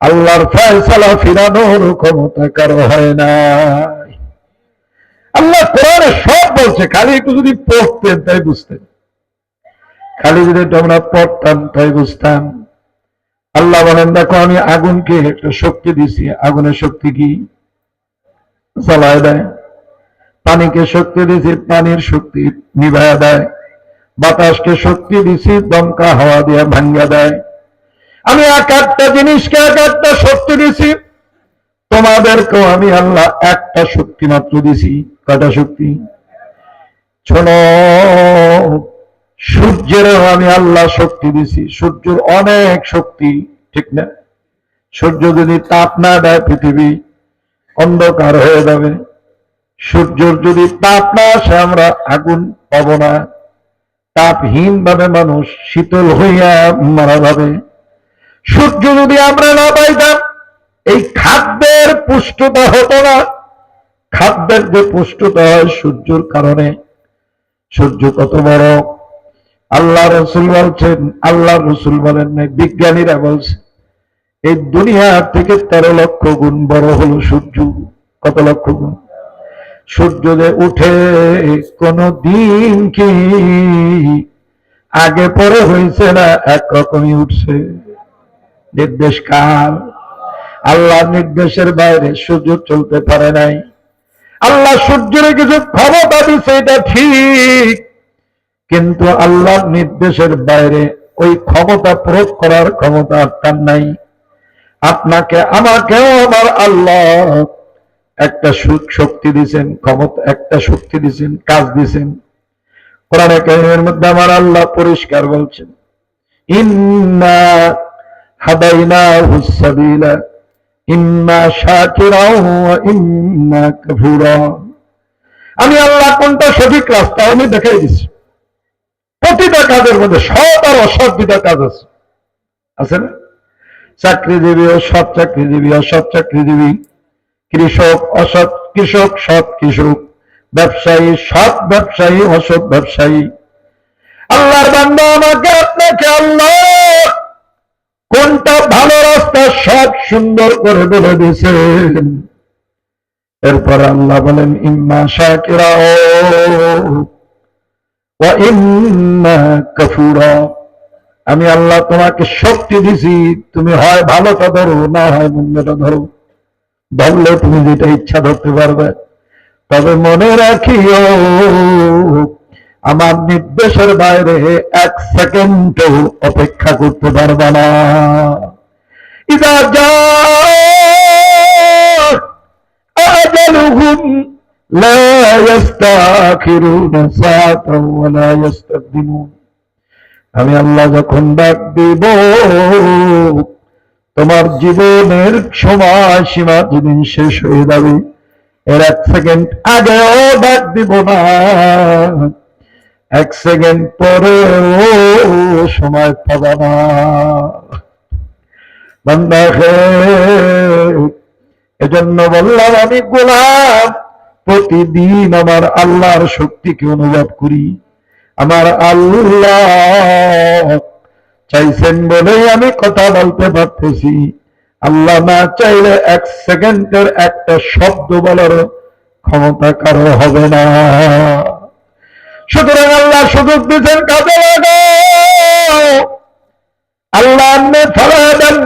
আল্লাহর ফয়সালা ফিরানোর ক্ষমতা কারও হয় না। আল্লাহ কোরআনে সব বলছে, খালি একটু যদি পড়তেন তাই বুঝতেন। খালি যদি একটু আমরা পড়তাম তাই বুঝতাম। আল্লাহ বলেন, দেখো, আমি আগুনকে একটা শক্তি দিছি। আগুনের শক্তি কি? জ্বালায় দেয়। পানিকে শক্তি দিছি, পানির শক্তি নিভায়া দেয়। বাতাসকে শক্তি দিছি, দমকা হাওয়া দিয়ে ভাঙ্গা দেয়। আমি এক একটা জিনিসকে এক একটা শক্তি দিছি। তোমাদেরকেও আমি আল্লাহ একটা শক্তি মাত্র দিছি। কটা শক্তি? শোনো, সূর্যেরও আমি আল্লাহ শক্তি দিছি। সূর্যের অনেক শক্তি, ঠিক না? সূর্য যদি তাপ না দেয় পৃথিবী, অন্ধকার হয়ে যাবে। সূর্যর যদি তাপ না আসে, আমরা আগুন পাব না। তাপহীন ভাবে মানুষ শীতল হইয়া মারা যাবে। সূর্য যদি আমরা না পাইতাম, এই খাদ্যের পুষ্টতা হতো না। খাদ্যের যে পুষ্টতা হয় সূর্যের কারণে। সূর্য কত বড়? আল্লাহ রসুল বলছেন, আল্লাহ রসুল বলেন নাই, বিজ্ঞানীরা বলছে এই দুনিয়া থেকে তেরো লক্ষ গুণ বড় হলো সূর্য। কত লক্ষ গুণ? সূর্য যে উঠে কোন দিন কি আগে পরে হয়েছে না একরকমই উঠছে? নির্দেশ কার আল্লাহ নির্দেশের বাইরে সূর্য চলতে পারে নাই। আল্লাহ সূর্যের কিছু ক্ষমতা দিচ্ছে এটা ঠিক। কিন্তু আল্লাহর নির্দেশের বাইরে ওই ক্ষমতা প্রয়োগ করার ক্ষমতা আপনার নাই। আপনাকে, আমাকেও আমার আল্লাহ একটা সুখ শক্তি দিছেন, ক্ষমতা, একটা শক্তি দিছেন, কাজ দিছেন। কোরআনে কারিমের মধ্যে আমার আল্লাহ পরিষ্কার বলছেন, ইন্না আমি আল্লাহ কোনটা সঠিক রাস্তা আমি দেখাই দিছি প্রতিটা কাজের মধ্যে সৎ আর অসৎ দুটা কাজ আছে। আছে না? চাকরিজীবী, অসৎ চাকরিজীবী অসৎ চাকরিজীবী, কৃষক, অসৎ কৃষক, সৎ কৃষক, ব্যবসায়ী, সৎ ব্যবসায়ী, অসৎ ব্যবসায়ী। আল্লাহর বান্দা আমাকে, আপনাকে আল্লাহ কোনটা ভালো রাস্তা সব সুন্দর করে বলে দিয়েছেন এরপর আল্লাহ বলেন, ইম্মা শাকিরা ওয়া ইম্মা কাফুরা। আমি আল্লাহ তোমাকে শক্তি দিছি, তুমি হয় ভালোটা ধরো, না হয় মন্দটা ধরো। ধরলে তুমি যেটা ইচ্ছা ধরতে পারবে। তবে মনে রাখিও আমার নির্দেশের বাইরে এক সেকেন্ড অপেক্ষা করতে পারবে না। ইদা যা আমি আল্লাহ যখন ডাক দিব, তোমার জীবনের সময় সীমা যেদিন শেষ হয়ে যাবে, এর এক সেকেন্ড আগেও ডাক দিব না। এক সেকেন্ড পরেও সময় পাবা না বান্দা এজন্য বললাম, আমি গোলাম, প্রতিদিন আমার আল্লাহর শক্তিকে অনুভব করি। আমার আল্লাহ চাইছেন বলেই আমি কথা বলতে পারতেছি। আল্লাহ না চাইলে এক সেকেন্ডের একটা শব্দ বলার ক্ষমতা কারও হবে না। সুতরাং সুযোগ দিচ্ছেন কাজে লাগাও আল্লাহ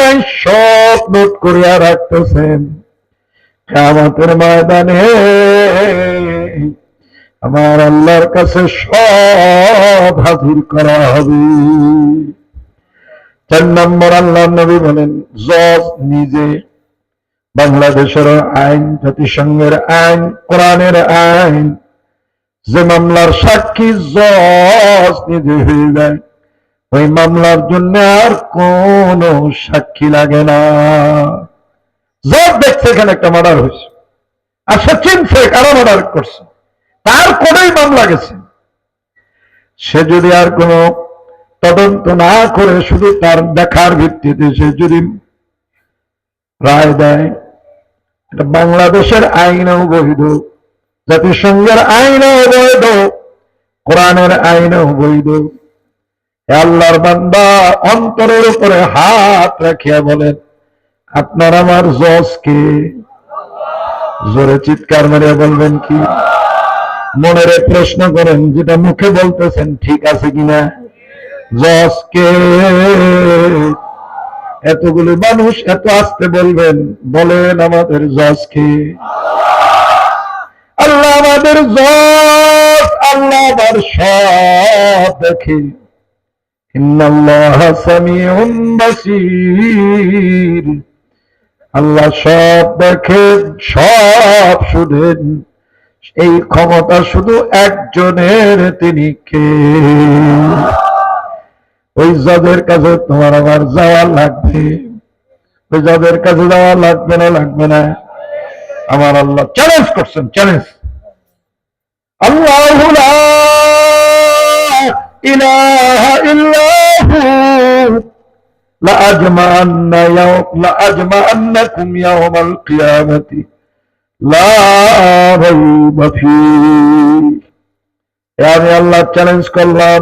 নাই, সব নোট করিয়া রাখতেছেন। কামাতের ময়দানে আমার আল্লাহর কাছে সব হাজির করা হবে। চার নম্বর আল্লাহ নবী বলেন, জজ নিজে বাংলাদেশের আইন, জাতিসংঘের আইন, কোরআনের আইন যে মামলার সাক্ষী জজ নিজে হয়ে যায়, ওই মামলার জন্য আর কোন সাক্ষী লাগে না। জজ দেখছে এখানে একটা মার্ডার হয়েছে। আর সে চিনছে কারা মার্ডার করছে। তার কোনেই মামলা গেছে। সে যদি আর কোনো তদন্ত না করে, শুধু তার দেখার ভিত্তিতে সে যদি রায় দেয়, এটা বাংলাদেশের আইনেও বৈধ। জাতিসংঘের আইনেও বৈধ কোরআনের আইনেও বৈধ আল্লাহর বান্দা, অন্তরের উপরে হাত রাখিয়া বলেন, আপনার আমার জজকে জোরে চিৎকার মারিয়া বলবেন কি? মনের প্রশ্ন করেন, যেটা মুখে বলতেছেন ঠিক আছে কিনা? জজকে এতগুলো মানুষ এত আসতে বলবেন, বলেন আমাদের জজকে আমাদের আল্লাহ সব দেখে। সব দেখেন সব শুনেন। এই ক্ষমতা শুধু একজনের, তিনি কে? ওই জজের কাছে তোমার আমার যাওয়া লাগবে, ওই জজের কাছে যাওয়া লাগবে না লাগবে না। আমার আল্লাহ চ্যালেঞ্জ করছেন চ্যালেঞ্জ আল্লাহ ইলাহা ইল্লাহু لأجمعن يوم لأجمعنكم يوم القيامة لا ريب فيه এ আমি আল্লাহ চ্যালেঞ্জ করলাম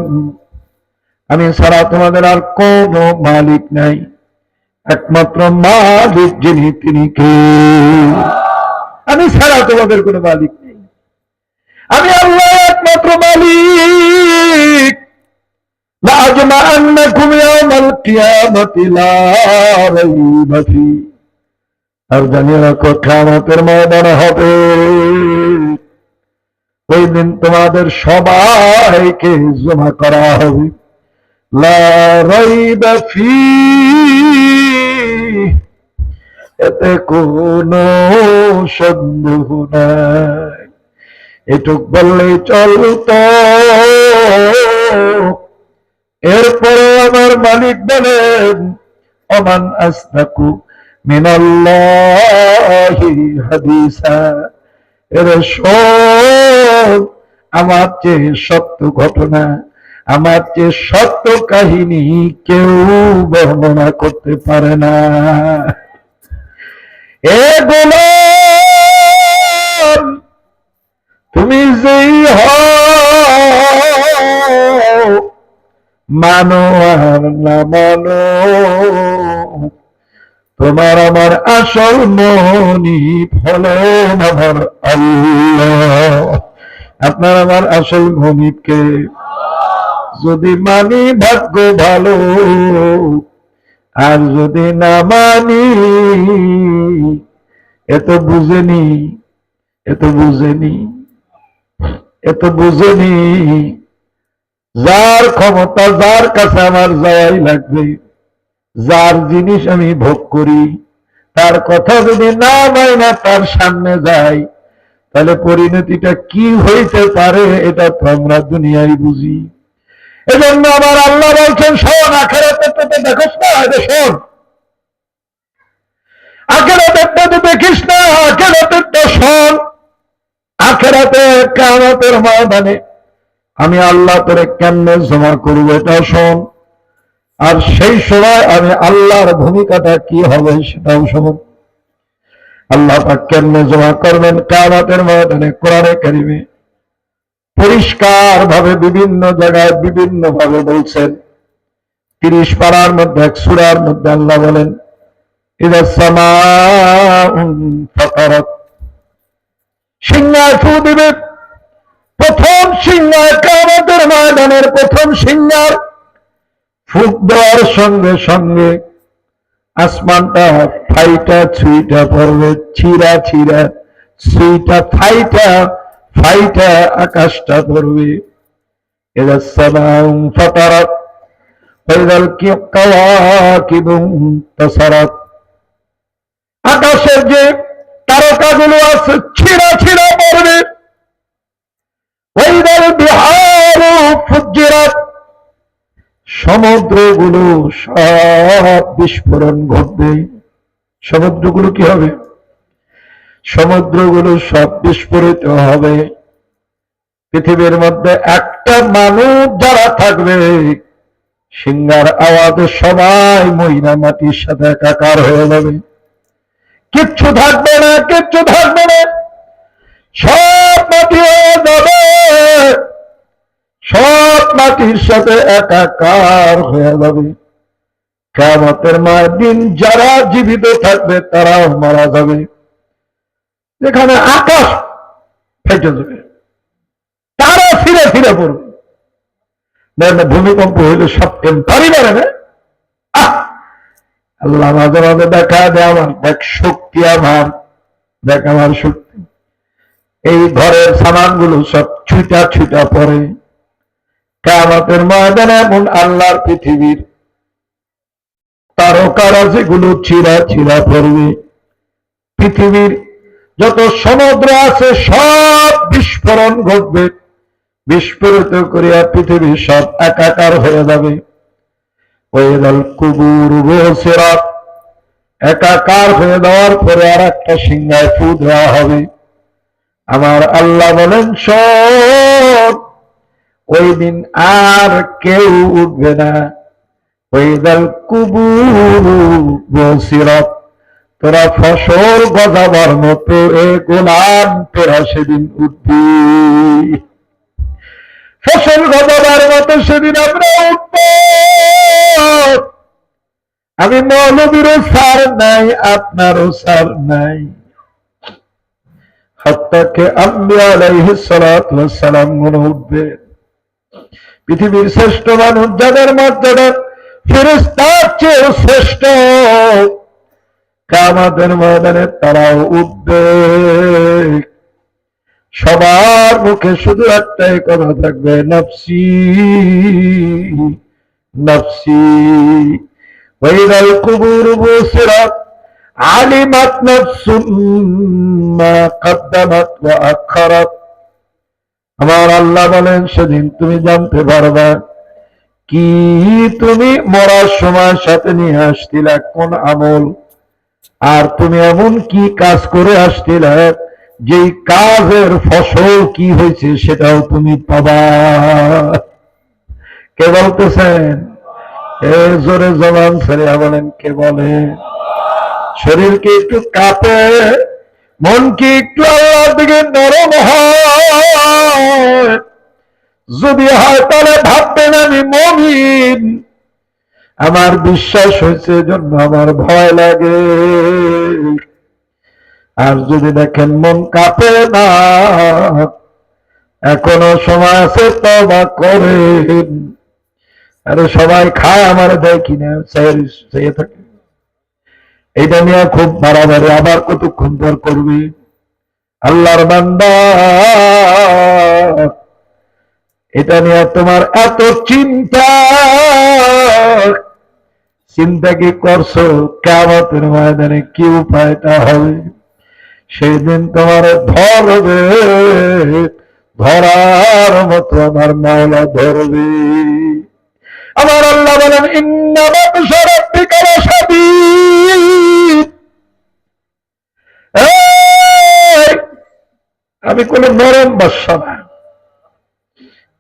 আমি ছাড়া তোমাদের আর কোন মালিক নাই একমাত্র মালিক যিনি তিনি কে আমি ছাড়া তোমাদের কোনো মালিক নেই আমি আল্লাহ একমাত্র মালিক। আর জানি না কক্ষামতের ময়দান হবে। ওই দিন তোমাদের সবাইকে জমা করা হবে। লাফি এতে কোন সন্দেহ নাই। এটুক বললেই চলতো এরপরে আমার মালিক বলেন অমান আস্তাকু মিনাল্লাহি হাদিসা। এর আমার চেয়ে সত্য ঘটনা, আমার চেয়ে সত্য কাহিনী কেউ বর্ণনা করতে পারে না। এ গোলাম তুমি যেই মানো আর না মানো, তোমার আমার আসল মনি ফলন আমার আল্লাহ। আপনার আমার আসল মনিবকে যদি মানি ভাগ্য ভালো, আর যদি না মানি এত বুঝেনি এত বুঝেনি। এত বুঝেনি। যার ক্ষমতা, যার কাছে আমার যাওয়াই লাগবে, যার জিনিস আমি ভোগ করি, তার কথা যদি না মাইনা তার সামনে যাই, তাহলে পরিণতিটা কি হইতে পারে এটা তো আমরা দুনিয়ায় বুঝি। এজন্য আমার আল্লাহ বলছেন, শোন আখেরাতের তো দেখোস না এটা শোন। আখেরাতের তো দেখিস না আখেরাতের তো শোন। আখেরাতে কামতের ময়দানে আমি আল্লাহ তোরে কেমনে জমা করব এটা শোন। আর সেই সময় আমি আল্লাহর ভূমিকাটা কি হবে সেটাও শোন। আল্লাহ পাক কেমনে জমা করবেন কামাতের ময়দানে কোরআনে কারিমে। পরিষ্কার ভাবে বিভিন্ন জায়গায় বিভিন্ন ভাবে বলছেন। তিরিশ পাড়ার মধ্যে, এক সুরার মধ্যে আল্লাহ বলেন, ইদা সামা সিংহায় ফু দিবে। প্রথম সিংহার কামতের ময়দানের প্রথম সিংহার ফুক দেওয়ার সঙ্গে সঙ্গে আসমানটা ফাইটা, ছুইটা পড়বে, ছিঁড়া ছিঁড়া, ছুইটা, ফাইটা ফাইটা আকাশটা পড়বে। এরা সালাম ফাতারাত ওইদাল কি কাওয়াকিবুম তাসারাত। আকাশের যে তারকাগুলো আছে, ছিঁড়া ছিঁড়া পড়বে। সমুদ্রগুলো সব বিস্ফোরণ ঘটবে। সমুদ্রগুলো কি হবে? সমুদ্রগুলো সব বিস্ফোরিত হবে। পৃথিবীর মধ্যে একটা মানুষ যারা থাকবে, সিঙ্গার আওয়াজে সবাই মহিলা মাটির সাথে একাকার হয়ে যাবে। কিচ্ছু থাকবে না, কিচ্ছু থাকবে না। সব মাটি যাবে। সব মাটির সাথে একাকার হয়ে যাবে। কেমতের মায়ের দিন যারা জীবিত থাকবে, তারাও মারা যাবে। যেখানে আকাশ ফেটে যাবে, তারা ফিরে ফিরে পড়বে। না ভূমিকম্প হইলে সব টেম্পারি বেড়াবে আল্লাহ মাঝে মাঝে দেখা দেয় আমার, দেখ শক্তি আমার, দেখ আমার শক্তি। এই ঘরের সামানগুলো সব ছুটা ছুটা পড়ে। কামাতের ময়দানে এমন আল্লাহর পৃথিবীর তারকারা যেগুলো চিরা চিরা পড়বে। পৃথিবীর যত সমুদ্র আছে সব বিস্ফোরণ ঘটবে। বিস্ফোরিত করিয়া পৃথিবী সব একাকার হয়ে যাবে। একাকার হয়ে দেওয়ার পরে আর একটা সিংহায় ফু দেওয়া হবে। আমার আল্লাহ বলেন ওই দিন আর কেউ উঠবে না। ওয়েদাল কুবুর বসিরত তোরা ফসল গজাবার মতো এ গোলাম তোরা সেদিন উঠবি। ফসল গজাবার মতো সেদিন আমরা উঠব। আমি মৌলবীরও সার নাই আপনারও সার নাই। হত্যাকে আম্বিয়া ওয়াস সালাম মনে উঠবে। পৃথিবীর শ্রেষ্ঠ মানুষ যাদের মর্যাদা ফেরেস্তার চেয়েও শ্রেষ্ঠ, কামাদের ময়দানে তারাও উঠবে। সবার মুখে শুধু একটাই কথা থাকবে, নফসি। ওইদাল কুবুর বুসিরাত আলিমাত নফসুম মা কদ্দামাত ওয়া আখারাত আমার আল্লাহ বলেন, সেদিন তুমি জানতে পারবা কি তুমি মরার সময় সাথে নিয়ে আসছিলা, কোন আমল? আর তুমি এমন কি কাজ করে আসছিলে, যেই কাজের ফসল কি হয়েছে সেটাও তুমি পাবা। কে বলতেছেন? জোরে জবান ছেড়ে বলেন, কে বলে? শরীর কি একটু কাঁপে মন কি একটু আল্লাহর দিকে নরম হয়। যদি হয় তাহলে ভাববেন আমি মমিন। আমার বিশ্বাস হয়েছে জন্য আমার ভয় লাগে। আর যদি দেখেন মন কাঁপে না, এখনও সময় আছে তবা করেন। আরে সবাই খায় আমার, দেয় কিনা চেয়ে থাকে। এটা নিয়ে খুব বাড়াবাড়ি আবার কতক্ষণ পর করবে? আল্লাহর বান্দা, এটা নিয়ে তোমার এত চিন্তা। চিন্তা কি করছ? কেমতের ময়দানে কি উপায়টা হবে? সেই দিন তোমার ধরবে, ধরার মতো আমার মাওলা ধরবে। আমার আল্লাহ বলেন আমি কোন নরম বাসা না।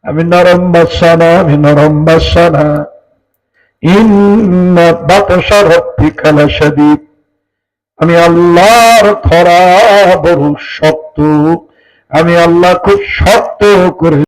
আমি নরম বাসা না, আমি নরম বাসা না। আমি আল্লাহর ধরা বড় শক্ত। আমি আল্লাহ খুব শক্ত করে